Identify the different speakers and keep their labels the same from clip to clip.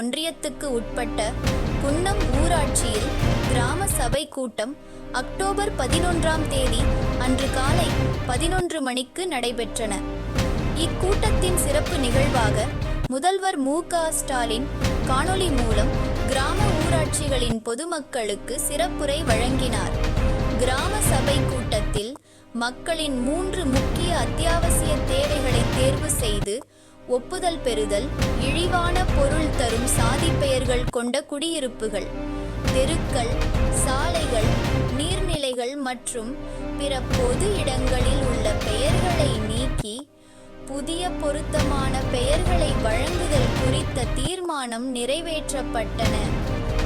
Speaker 1: ஒன்றியத்துக்கு உட்பட்ட குன்னம் ஊராட்சியில் கிராம சபை கூட்டம் அக்டோபர் பதினொன்றாம் தேதி அன்று காலை பதினொன்று மணிக்கு நடைபெற்றன. இக்கூட்டத்தின் சிறப்பு நிகழ்வாக முதல்வர் மு. க. ஸ்டாலின் காணொளி மூலம் கிராம ஊராட்சிகளின் பொதுமக்களுக்கு சிறப்புரை வழங்கினார். கிராம சபை கூட்டத்தில் மக்களின் மூன்று முக்கிய அத்தியாவசிய தேவைகளை தேர்வு செய்து ஒப்புதல் பெறுதல் இழிவான பொருள் தரும் சாதி பெயர்கள் கொண்ட குடியிருப்புகள் தெருக்கள் சாலைகள் நீர்நிலைகள் மற்றும் பிற பொது இடங்களில் உள்ள பெயர்களை நீக்கி புதிய பொருத்தமான பெயர்களை வழங்குதல் குறித்த தீர்மானம் நிறைவேற்றப்பட்டன.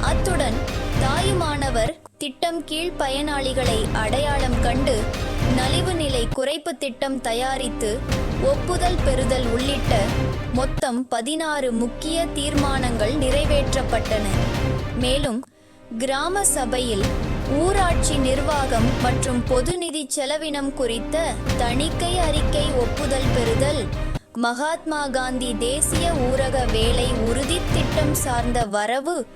Speaker 1: அத்துடன் தாயுமானவர் திட்டம் கீழ் பயனாளிகளை அடையாளம் கண்டு நலிவு நிலை குறைப்பு திட்டம் தயாரித்து ஒப்புதல் பெறுதல் உள்ளிட்ட மொத்தம் பதினாறு முக்கிய தீர்மானங்கள் நிறைவேற்றப்பட்டன. மேலும் கிராம சபையில் ஊராட்சி நிர்வாகம் மற்றும் பொது நிதி செலவினம் குறித்த தணிக்கை அறிக்கை ஒப்புதல் பெறுதல் மகாத்மா காந்தி தேசிய ஊரக வேலை உறுதி திட்டம் சார்ந்த வரவு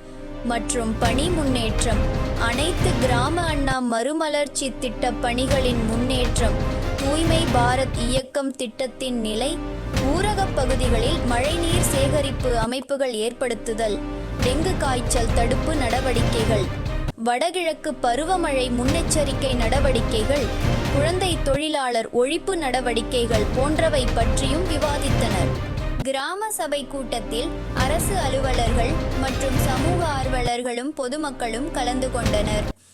Speaker 1: மற்றும் பணி முன்னேற்றம். அனைத்து கிராம அண்ணா மறுமலர்ச்சி திட்ட பணிகளின் முன்னேற்றம். தூய்மை பாரத் இயக்கம் திட்டத்தின் நிலை ஊரகப் பகுதிகளில் மழைநீர் சேகரிப்பு அமைப்புகள் ஏற்படுத்துதல் டெங்கு காய்ச்சல் தடுப்பு நடவடிக்கைகள் வடகிழக்கு பருவமழை முன்னெச்சரிக்கை நடவடிக்கைகள் குழந்தை தொழிலாளர் ஒழிப்பு நடவடிக்கைகள் போன்றவை பற்றியும் விவாதித்தனர். கிராம சபை கூட்டத்தில் அரசு அலுவலர்கள் மற்றும் ஆர்வலர்களும் பொதுமக்களும் கலந்து கொண்டனர்.